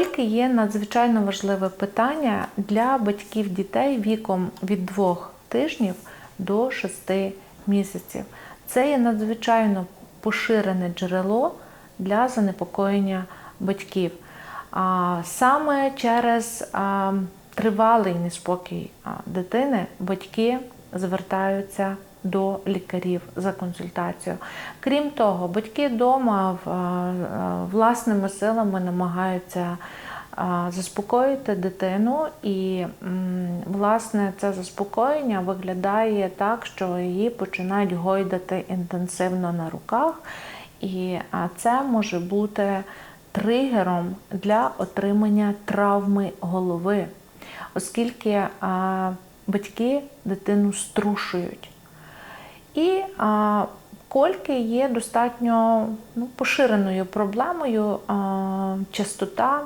Кольки є надзвичайно важливе питання для батьків дітей віком від 2 тижнів до 6 місяців. Це є надзвичайно поширене джерело для занепокоєння батьків. А саме через тривалий неспокій дитини батьки звертаються до лікарів за консультацією. Крім того, батьки вдома власними силами намагаються заспокоїти дитину, і власне це заспокоєння виглядає так, що її починають гойдати інтенсивно на руках, і це може бути тригером для отримання травми голови, оскільки батьки дитину струшують. І а, кольки є достатньо ну, поширеною проблемою. А, частота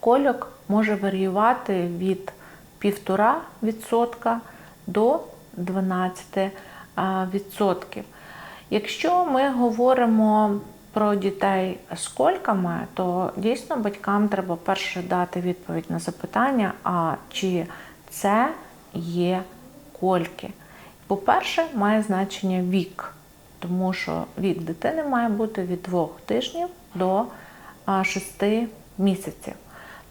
кольок може варіювати від 1,5% до 12%. а, відсотків. Якщо ми говоримо про дітей з кольками, то дійсно батькам треба перше дати відповідь на запитання, а чи це є кольки. По-перше, має значення вік, тому що вік дитини має бути від 2 тижнів до 6 місяців.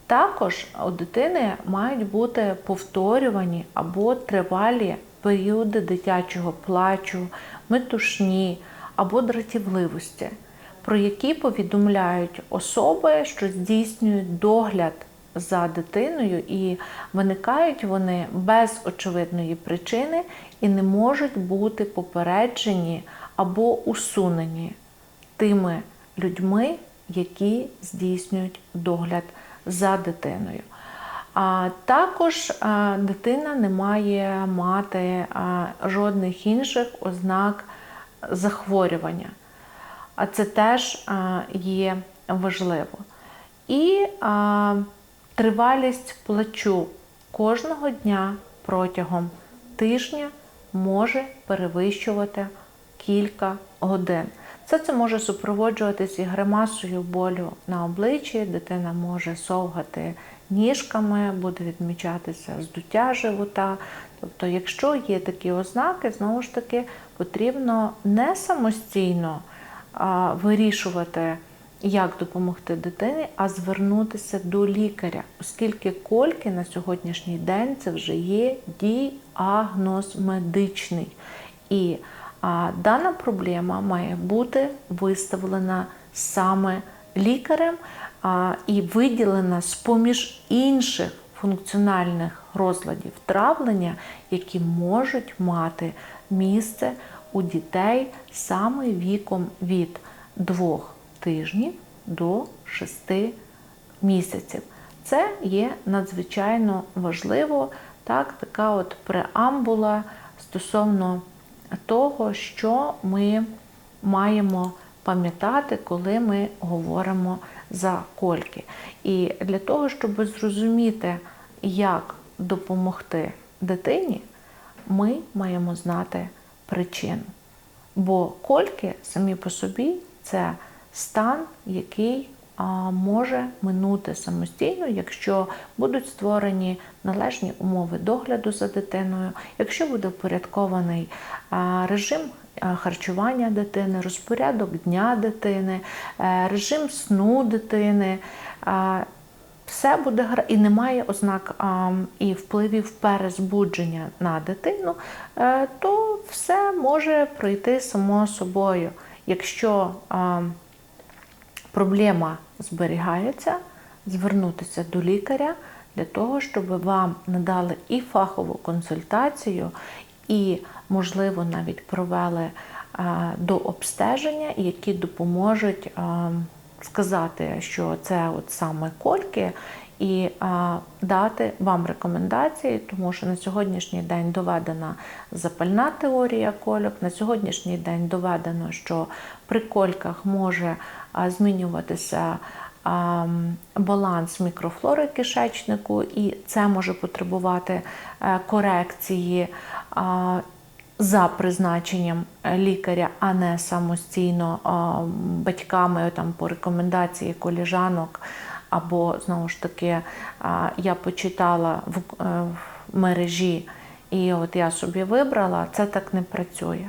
Також у дитини мають бути повторювані або тривалі періоди дитячого плачу, метушні або дратівливості, про які повідомляють особи, що здійснюють догляд за дитиною, і виникають вони без очевидної причини і не можуть бути попереджені або усунені тими людьми, які здійснюють догляд за дитиною. А також дитина не має мати жодних інших ознак захворювання. А це теж є важливо. І тривалість плачу кожного дня протягом тижня може перевищувати кілька годин. Все це може супроводжуватись і гримасою болю на обличчі, дитина може совгати ніжками, буде відмічатися здуття живота. Тобто, якщо є такі ознаки, знову ж таки потрібно не самостійно а, вирішувати, як допомогти дитині, а звернутися до лікаря, оскільки кольки на сьогоднішній день це вже є діагноз медичний. І а, дана проблема має бути виставлена саме лікарем а, і виділена з поміж інших функціональних розладів травлення, які можуть мати місце у дітей саме віком від 2 тижнів до 6 місяців. Це є надзвичайно важливо, так, така от преамбула стосовно того, що ми маємо пам'ятати, коли ми говоримо за кольки. І для того, щоб зрозуміти, як допомогти дитині, ми маємо знати причину. Бо кольки самі по собі це стан, який може минути самостійно, якщо будуть створені належні умови догляду за дитиною, якщо буде впорядкований режим харчування дитини, розпорядок дня дитини, е, режим сну дитини. все буде гра і немає ознак і впливів перезбудження на дитину, е, то все може пройти само собою. Якщо проблема зберігається, звернутися до лікаря для того, щоб вам надали і фахову консультацію, і, можливо, навіть провели до обстеження, які допоможуть сказати, що це от саме кольки, і а, дати вам рекомендації, тому що на сьогоднішній день доведена запальна теорія кольок. На сьогоднішній день доведено, що при кольках може а, змінюватися баланс мікрофлори кишечнику, і це може потребувати е, корекції. За призначенням лікаря, а не самостійно батьками там по рекомендації коліжанок. Або знову ж таки я почитала в, е, в мережі, і от я собі вибрала, це так не працює.